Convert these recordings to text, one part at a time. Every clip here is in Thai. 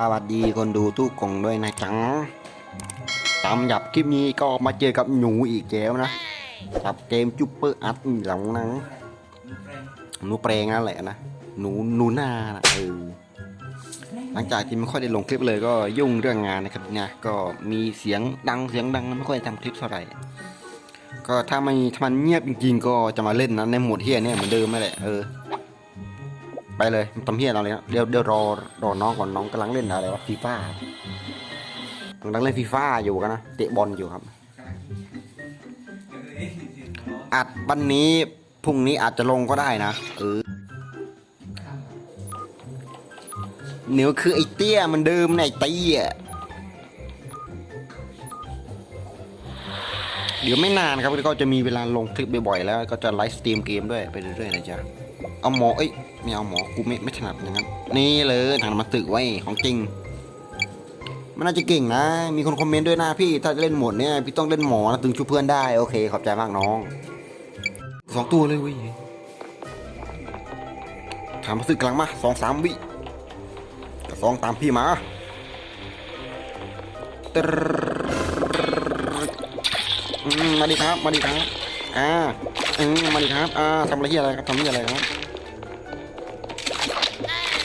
สวัสดีคนดูทุกกล่องด้วยนะจังตามหยับคลิปนี้ก็มาเจอกับหนูอีกแล้วนะกับเกมจุปเปอร์อัดหลังนังหนูแปลงนั่นแหละนะหนูหนูนานะเออหลังจากที่ไม่ค่อยได้ลงคลิปเลยก็ยุ่งเรื่องงานนะครับเนะก็มีเสียงดังเสียงดังไม่ค่อยทำคลิปเท่าไหร่ก็ถ้าไม่ถ้ามันเงียบจริงๆก็จะมาเล่นนะในโหมดเฮียเนี่ยเหมือนเดิมนั่นแหละเออ ไปเลยทำเพี้ยเราเลยนะเดี๋ยวเดี๋ยวรอรอน้องก่อนน้องกำลังเล่นอะไรวะฟีฟ่ากำลังเล่นฟีฟ่าอยู่กันนะเตะบอลอยู่ครับ อัดวันนี้พรุ่งนี้อาจจะลงก็ได้นะเออเหนียวคือไอ้เตี้ยมันเดิมนะไอเตี้ย เดี๋ยวไม่นานครับก็จะมีเวลาลงคลิปบ่อยๆแล้วก็จะไลฟ์สตรีมเกมด้วยไปเรื่อยๆนะจ๊ะเอาหมอเอ้ยไม่เอาหมอกูไม่ไม่ถนัดอย่างนั้นนี่เลยถังมาตึกไว้ของจริง มันน่าจะเก่งนะ มีคนคอมเมนต์ด้วยนะพี่ถ้าจะเล่นหมดเนี่ยพี่ต้องเล่นหมอนะถึงช่วยเพื่อนได้โอเคขอบใจมากน้องสองตัวเลยเว้ยถามมาสึกกลางมาสองสามวิสองตามพี่มาตร มาดิครับ มาดิครับ อ่า อืม มาดิครับ อ่าทำอะไรที่อะไรครับทำที่อะไรครับ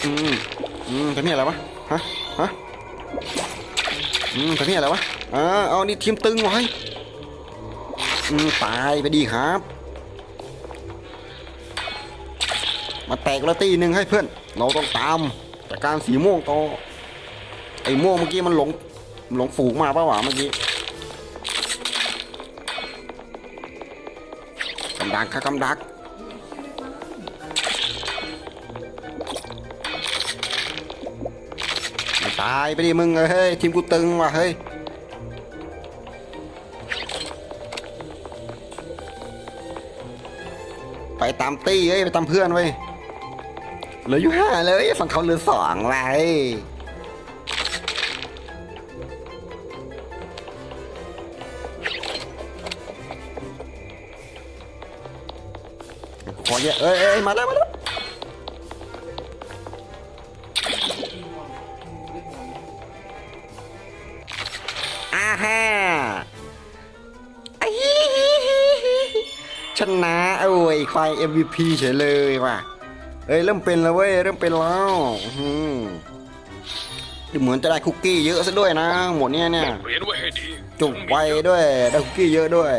อืม อืมทำที่อะไรวะ ฮะ ฮะ อืมทำนี่อะไรวะ อ่า เอานี่ทีมตึงไว้ อืม ตายไปดีครับ มาแตกละตีหนึ่งให้เพื่อน เราต้องตามจากการสีม่วงต่อไอ้ม่วงเมื่อกี้มันหลงหลงฝูงมาป่าวะเมื่อกี้ ดักครับกำดัก ตายไปดิมึงเฮ้ยทีมกูตึงว่ะเฮ้ยไปตามตี้เอ้ยไปตามเพื่อนเว้ยเหลืออยู่ห้าเลยฝั่งเขาเหลือสองว่ ขอเยอะเอ้ยเอ้ยมาแล้วมาแล้วอาฮ่าอะฮิฮิฮิฮิชนะโอ้ยควาย MVP เฉยเลยว่ะเอ้ยเริ่มเป็นแล้วเว้ยเริ่มเป็นแล้วอื้อหือดูเหมือนจะได้คุกกี้เยอะซะด้วยนะ หมดเนี้ยเนี่ยเรียนไว้ให้ดีจุกไปด้วยได้คุกกี้เยอะด้วย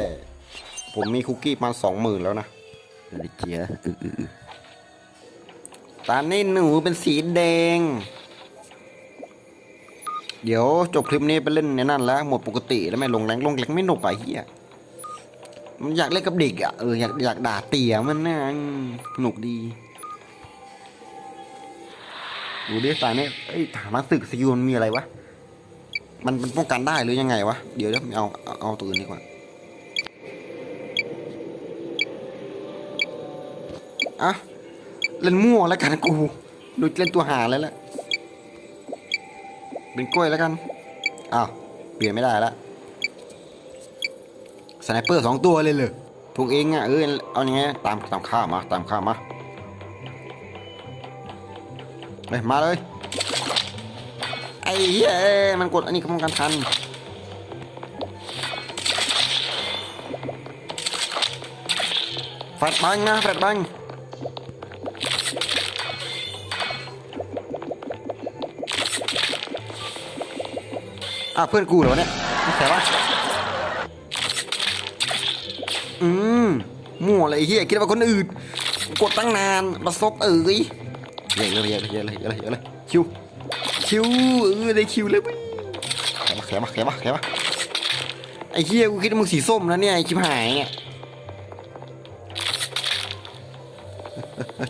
ผมมีคุกกี้มาสองหมื่นแล้วนะ เดี๋ยวเจียอืออืออือตานี่หนูเป็นสีแดง เดี๋ยวจบคลิปนี้ไปเล่นในนั่นแล้วหมดปกติแล้วไม่ลงแรงลงแรงไม่หนุกอะเฮียมันอยากเล่นกับเด็กอะเอออยากอยากด่าเตี่ยมันนะอืมหนุกดีดูดิสายนี้เอ้ยถามมาตึกสกิลมันมีอะไรวะ มันมันป้องกันได้หรือยังไงวะ เดี๋ยวเดี๋ยวเอาเอาเอาตัวอื่นดีกว่า อะ เล่นมั่วแล้วกันกูดูเล่นตัวหาแล้วแหละเป็นกล้วยแล้วกันอ้าวเปลี่ยนไม่ได้ล้วสไนเปอร์สองตัวเลยเลยพวกเองอะเออเอาอย่างไงตามตามข้ามาตามข้ามาเลยมาเลยไอ้เหี้ยมันกดอันนี้ก็ป้องกันทันแฟดบังนะแฟดบังาวเพื่อนกูเหรอเนี่ยไม่ใช่ปะอืมมั่วเลยไอ้เฮียคิดว่าคนอื่น กดตั้งนานมาซบเอ้ยเยอะเลยเยอะเลยเยอะเลยเยอะเลยเยอะเลยคิวคิวเออได้คิวเลยเว้ยแขมาแขมาแขมาแขมาไอ้เฮียกูคิดว่ามึงสีส้มแล้วเนี่ยไอ้ชิบหายเนี่ย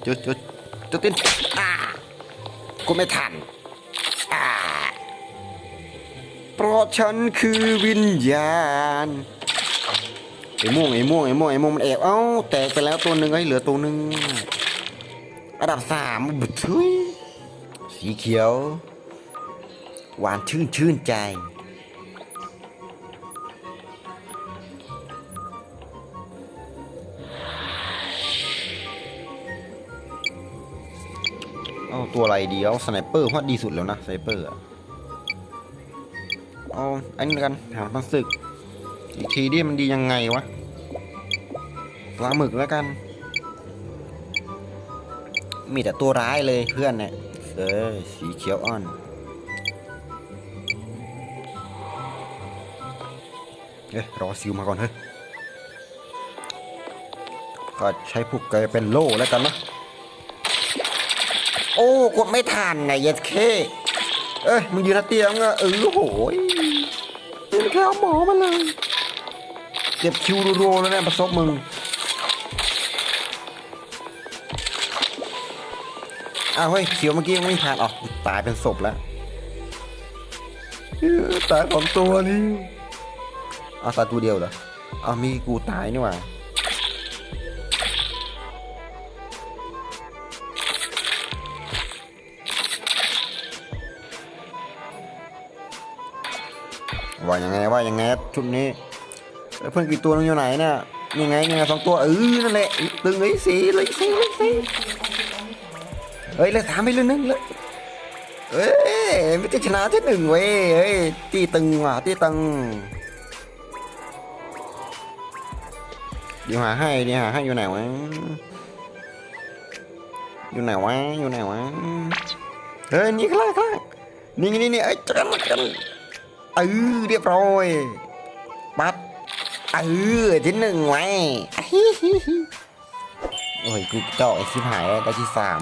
จุดจุดจุดเต้นกูไม่ทัน ราะฉันคือวิญญาณไอ้ม่วงไอ้ม่วงไอ้ม่วงไอ้ม่วงมันแอบเอ้าแตกไปแล้วตัวหนึ่งไอ้เหลือตัวหนึ่งอันดับสามบุตรยสีเขียว หวานชื่นชื่นใจเอาตัวอะไรดีเอาสไนเปอร์พราะดีสุดแล้วนะสไนเปอร์อะ เอาอันนี้กันหางปันศึก อีกทีดิมันดียังไงวะปลาหมึกแล้วกัน มีแต่ตัวร้ายเลยเพื่อนเนี่ยเออสีเขียวอ่อน เอ๊ะรอซิวมาก่อนเฮ้ยก็ใช้ผูกเกยเป็นโล่แล้วกันนะ โอ้กดไม่ทันนะเย็ดเค เอ้ยมึงยืนหน้าเตียงอะเออโหยตื่นแค่เอาหมอมาเลยเก็บคิวรัวๆแล้วเนี่ยประสบมึงอ้าวเฮ้ยเขียวเมื่อกี้ยังไม่ผ่านออกตายเป็นศพแล้วเอ้อตายสองตัวนี่เอาตายตัวเดียวเหรอเอามีกูตายนี่หว่า ว่ายังไงว่ายังไงชุดนี้เพื่อนกี่ตัวนึงอยู่ไหนเนี่ยยังไงยังไงสองตัวเออนั่นแหละตึงเลยสีเลยสีเลยสีเฮ้ยเลยถามไปเรื่องนึงเลยเอ้ยไม่ได้ชนะที่หนึ่งเว้ยเฮ้ยตีตึงว่ะตีตึงเดี๋ยวหาให้เดี๋ยวหาให้อยู่ไหนวะอยู่ไหนวะอยู่ไหนวะเฮ้ยนี่ข้างล่างข้างล่างนี่นี่นี่ไอ้จันจัน เออเรียบร้อยปั๊บเออที่หนึ่งไว้อะฮิฮิฮิโอ้ยกูเจาะไอ้ชิบหายแล้วได้ที่สาม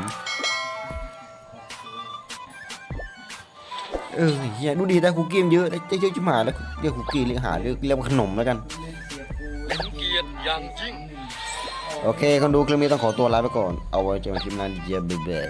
เออเฮียดูดีได้คุกกี้มันเยอะได้เยอะชิบหายแล้วเรียกคุกกี้เรียกหาเรียกเรียกว่าขนมแล้วกันเกลียดอย่างยิ่งโอเคคนดูคลิปนี้ต้องขอตัวลาไปก่อนเอาไว้เจอกันคลิปหน้าเจอบ๊ายบาย